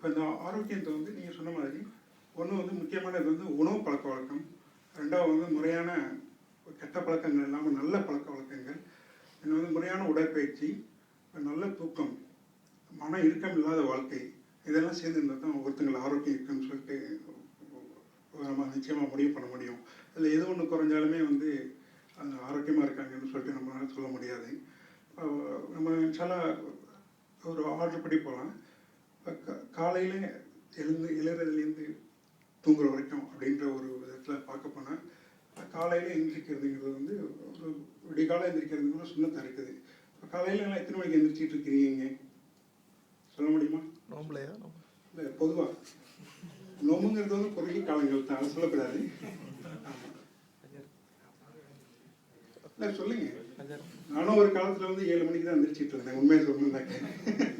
இப்போ இந்த ஆரோக்கியத்தை வந்து நீங்கள் சொன்ன மாதிரி ஒன்று வந்து முக்கியமானது வந்து உணவு பழக்க வழக்கம். ரெண்டாவது வந்து முறையான கெட்ட பழக்கங்கள் இல்லாமல் நல்ல பழக்க வழக்கங்கள். இன்னும் வந்து முறையான உடற்பயிற்சி நல்ல தூக்கம் மன இறுக்கம் இல்லாத வாழ்க்கை. இதெல்லாம் சேர்ந்து இருந்தால் தான் ஒருத்தங்களை ஆரோக்கியம் இருக்குன்னு சொல்லிட்டு நம்ம நிச்சயமாக முடிவு பண்ண முடியும். இதில் எது ஒன்று குறைஞ்சாலுமே வந்து அந்த ஆரோக்கியமாக இருக்காங்கன்னு சொல்லிட்டு நம்மளால சொல்ல முடியாது. நம்ம சில ஒரு ஆர்டர் படி போகலாம் காலையில் எழுந்து எழுறதுலேருந்து தூங்குற வரைக்கும் அப்படின்ற ஒரு விதத்தில் பார்க்க போனால் காலையில் எந்திரிக்கிறதுங்கிறது வந்து ஒரு விடிகாலம் எந்திரிக்கிறதுங்கிற சுண்ணத்தான் இருக்குது. இப்போ காலையில் எல்லாம் எத்தனை மணிக்கு எந்திரிச்சிட்டு இருக்கிறீங்க சொல்ல முடியுமா? நோம்பலையா? இல்லை பொதுவாக நோம்புங்கிறது வந்து குறுகிய காலங்கள் தான் அதை சொல்லக்கூடாது. இல்லை சொல்லுங்க. நானும் ஒரு காலத்தில் வந்து ஏழு மணிக்கு தான் எந்திரிச்சிட்டு இருந்தேன் உண்மையை சொல்லணும்னாக்க. ம்.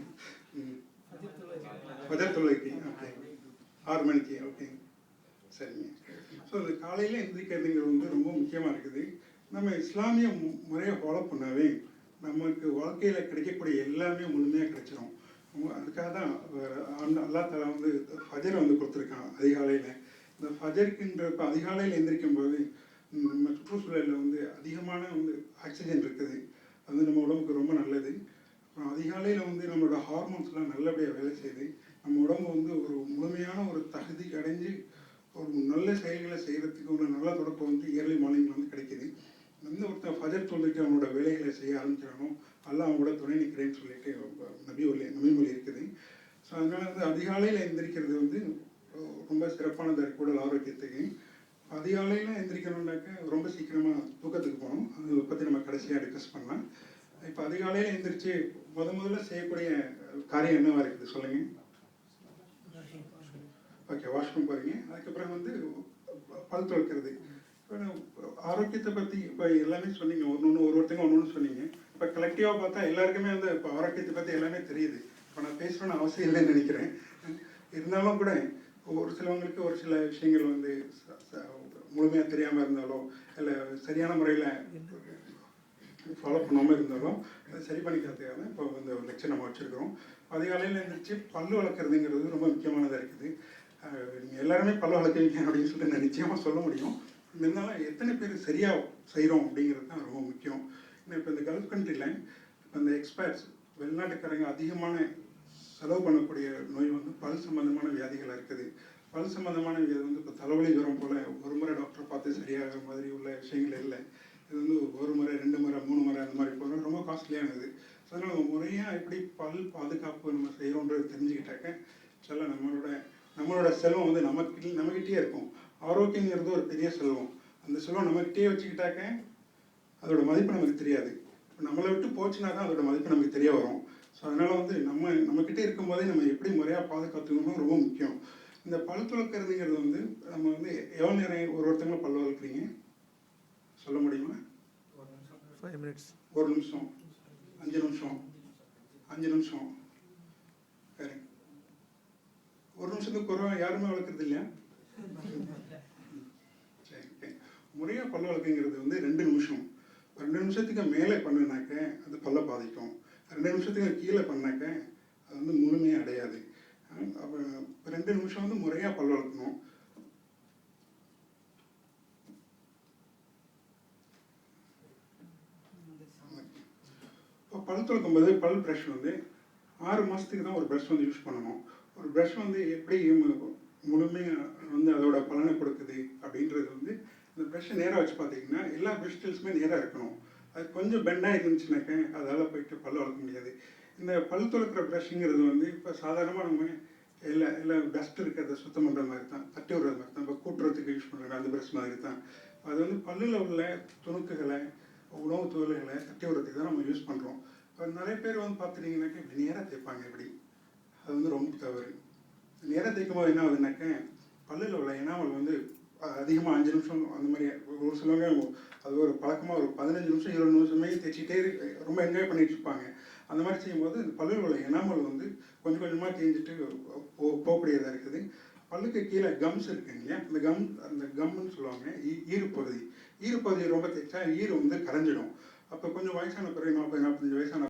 பஜார் தொலைக்கு ஓகே. ஆறு மணிக்கு ஓகேங்க சரிங்க. ஸோ இந்த காலையில் எந்திரிக்கிறதுங்கிறது வந்து ரொம்ப முக்கியமாக இருக்குது. நம்ம இஸ்லாமிய மு- முறையை ஃபாலோ பண்ணாவே நமக்கு வாழ்க்கையில் கிடைக்கக்கூடிய எல்லாமே முழுமையாக கிடைச்சிரும். அதுக்காக தான் அல்லா தலா வந்து ஃபஜரை வந்து கொடுத்துருக்கான் அதிகாலையில். இந்த ஃபஜருக்குன்றப்ப அதிகாலையில் எந்திரிக்கும் போது நம்ம சுற்றுச்சூழலில் வந்து அதிகமான வந்து ஆக்சிஜன் இருக்குது. அது நம்ம உடம்புக்கு ரொம்ப நல்லது. அப்புறம் அதிகாலையில் வந்து நம்மளோட ஹார்மோன்ஸ்லாம் நல்லபடியாக வேலை செய்யுது நம்ம உடம்பு வந்து ஒரு முழுமையான ஒரு தகுதி அடைஞ்சு ஒரு நல்ல செயல்களை செய்கிறதுக்கு ஒரு நல்ல தொடக்கம் வந்து இயர்லி மார்னிங்கில் வந்து கிடைக்கிது. வந்து ஒருத்தன் ஃபஜர் தொழுதுக்கு அவனோட வேலைகளை செய்ய ஆரம்பிச்சிடணும் அல்ல அவங்களோட துணை நிற்கிறேன்னு சொல்லிட்டு நபி ஒலி நபிமொழி இருக்குது. ஸோ அதனால வந்து அதிகாலையில் எந்திரிக்கிறது வந்து ரொம்ப சிறப்பானதாக இருக்கு உடல் ஆரோக்கியத்துக்கு. அதிகாலையில் எந்திரிக்கணும்னாக்க ரொம்ப சீக்கிரமாக தூக்கத்துக்கு போகணும். அதை பற்றி நம்ம கடைசியாக டிஸ்கஸ் பண்ணலாம். இப்போ அதிகாலையில் எந்திரிச்சு முத முதல்ல செய்யக்கூடிய காரியம் என்னவாக இருக்குது சொல்லுங்கள் ஓகே வாஷ்ரூம் போகிறீங்க அதுக்கப்புறம் வந்து பல் துளக்கிறது இப்போ ஆரோக்கியத்தை பற்றி இப்போ எல்லாமே சொன்னீங்க. ஒன்று ஒன்று ஒரு ஒருத்தங்க ஒன்று ஒன்று சொன்னீங்க. இப்போ கலெக்டிவாக பார்த்தா எல்லாருக்குமே வந்து இப்போ ஆரோக்கியத்தை பற்றி எல்லாமே தெரியுது. இப்போ நான் பேசணும்னு அவசியம் இல்லைன்னு நினைக்கிறேன். இருந்தாலும் கூட ஒரு சிலவங்களுக்கு ஒரு சில விஷயங்கள் வந்து முழுமையாக தெரியாமல் இருந்தாலோ இல்லை சரியான முறையில் ஃபாலோ பண்ணாமல் இருந்தாலும் அதை சரி பண்ணிக்கிறதுக்காக இப்போ வந்து லெக்சர் நம்ம வச்சுருக்கிறோம். அதிகாலையில் எழுந்திரிச்சு பல் வளர்க்குறதுங்கிறது ரொம்ப முக்கியமானதாக இருக்குது. நீங்கள் எல்லாருமே பல்லு அப்படின்னு சொல்லிட்டு நான் நிச்சயமாக சொல்ல முடியும். இருந்தாலும் எத்தனை பேர் சரியாக செய்கிறோம் அப்படிங்கிறது தான் ரொம்ப முக்கியம். ஏன்னா இப்போ இந்த கல்ஃப் கண்ட்ரியில் இப்போ இந்த எக்ஸ்பேர்ட்ஸ் வெளிநாட்டுக்காரங்க அதிகமான செலவு பண்ணக்கூடிய நோய் வந்து பல் சம்பந்தமான வியாதிகளாக இருக்குது. பல் சம்பந்தமான வியாதி வந்து இப்போ தலைவலி ஜுரம் போல் ஒரு முறை டாக்டரை பார்த்து சரியாகிற மாதிரி உள்ள விஷயங்கள் இல்லை. இது வந்து ஒரு முறை ரெண்டு முறை மூணு முறை அந்த மாதிரி போகிறது ரொம்ப காஸ்ட்லியானது அதனால் நம்ம முறையாக எப்படி பல் பாதுகாப்பு நம்ம செய்கிறோன்றது தெரிஞ்சுக்கிட்டாக்க சில நம்மளோட நம்மளோட செல்வம் வந்து நமக்கு நம்மகிட்டயே இருக்கும். ஆரோக்கியங்கிறது ஒரு பெரிய செல்வம். அந்த செல்வம் நம்மகிட்டயே வச்சுக்கிட்டாக்க அதோட மதிப்பு நமக்கு தெரியாது. நம்மளை விட்டு போச்சுன்னா தான் அதோட மதிப்பு நமக்கு தெரிய வரும். ஸோ அதனால் வந்து நம்ம நம்மக்கிட்டே இருக்கும்போதே நம்ம எப்படி முறையாக பாதுகாத்துக்கணும் ரொம்ப முக்கியம். இந்த பல் துளக்கிறதுங்கிறது வந்து நம்ம வந்து எவ்வளோ நேரம் ஒரு ஒருத்தங்களும் பல் வளர்க்குறீங்க சொல்ல முடியுமா? ஒரு நிமிஷம். அஞ்சு நிமிஷம். அஞ்சு நிமிஷம். சரி ஒரு நிமிஷத்துக்கு குறைவா யாருமே வளர்க்குறது இல்லையா? சரி முறையாக பல்ல வளர்க்குங்கிறது வந்து ரெண்டு நிமிஷம். ரெண்டு நிமிஷத்துக்கு மேலே பண்ணினாக்க அது பல்ல பாதிக்கும். ரெண்டு நிமிஷத்துக்கு கீழே பண்ணாக்க அது வந்து முழுமையாக அடையாது. அப்போ ரெண்டு நிமிஷம் வந்து முறையாக பல் வளர்க்கணும். இப்போ பல் துளக்கும் போது பல் ப்ரஷ் வந்து ஆறு மாதத்துக்கு தான் ஒரு ப்ரஷ் வந்து யூஸ் பண்ணணும். ஒரு ப்ரஷ் வந்து எப்படி முழுமையாக வந்து அதோட பலனை கொடுக்குது அப்படின்றது வந்து இந்த ப்ரஷ்ஷை நேராக வச்சு பார்த்தீங்கன்னா எல்லா ப்ரஷ்டில்ஸுமே நேராக இருக்கணும். அது கொஞ்சம் பெண்டாக இருந்துச்சுனாக்க அதால் போயிட்டு பல் வளர்க்க முடியாது. இந்த பல் துளக்கிற ப்ரஷ்ங்கிறது வந்து இப்போ சாதாரணமாக நம்ம எல்லாம் எல்லாம் டஸ்ட் இருக்கிறத சுத்தம் பண்ணுற மாதிரி தான் தட்டி விடுற மாதிரி தான் இப்போ கூட்டுறதுக்கு யூஸ் பண்ணுற அந்த ப்ரஷ் மாதிரி தான் அது வந்து பல்லில் உள்ள துணுக்குகளை உணவு துகள்களை தட்டி விடுறதுக்கு தான் நம்ம யூஸ் பண்ணுறோம் இப்போ நிறைய பேர் வந்து பார்த்துட்டிங்கனாக்கா இப்படி நேராக தேய்ப்பாங்க இப்படி அது வந்து ரொம்ப தவறு. நேரம் தேய்க்கும் போது என்ன ஆகுதுனாக்க பல்லில் உள்ள எனாமல் வந்து அதிகமாக அஞ்சு நிமிஷம் அந்த மாதிரி ஒரு சிலவங்க அது ஒரு பழக்கமாக ஒரு பதினஞ்சு நிமிஷம் இருபது நிமிஷமே தேய்ச்சிட்டே ரொம்ப என்ஜாய் பண்ணிட்டு இருப்பாங்க. அந்த மாதிரி செய்யும்போது இந்த பல்லில் உள்ள எனாமல் வந்து கொஞ்சம் கொஞ்சமாக தேஞ்சிட்டு போ- போகக்கூடியதாக இருக்குது. பல்லுக்கு கீழே கம்ஸ் இருக்குங்க இல்லையா? இந்த கம் அந்த கம்னு சொல்லுவாங்க. ஈ- ஈரப்பகுதி ரொம்ப தேய்ச்சா ஈறு வந்து கரைஞ்சிடும். அப்போ கொஞ்சம் வயசான பிறகு நாற்பது நாற்பத்தஞ்சு வயசான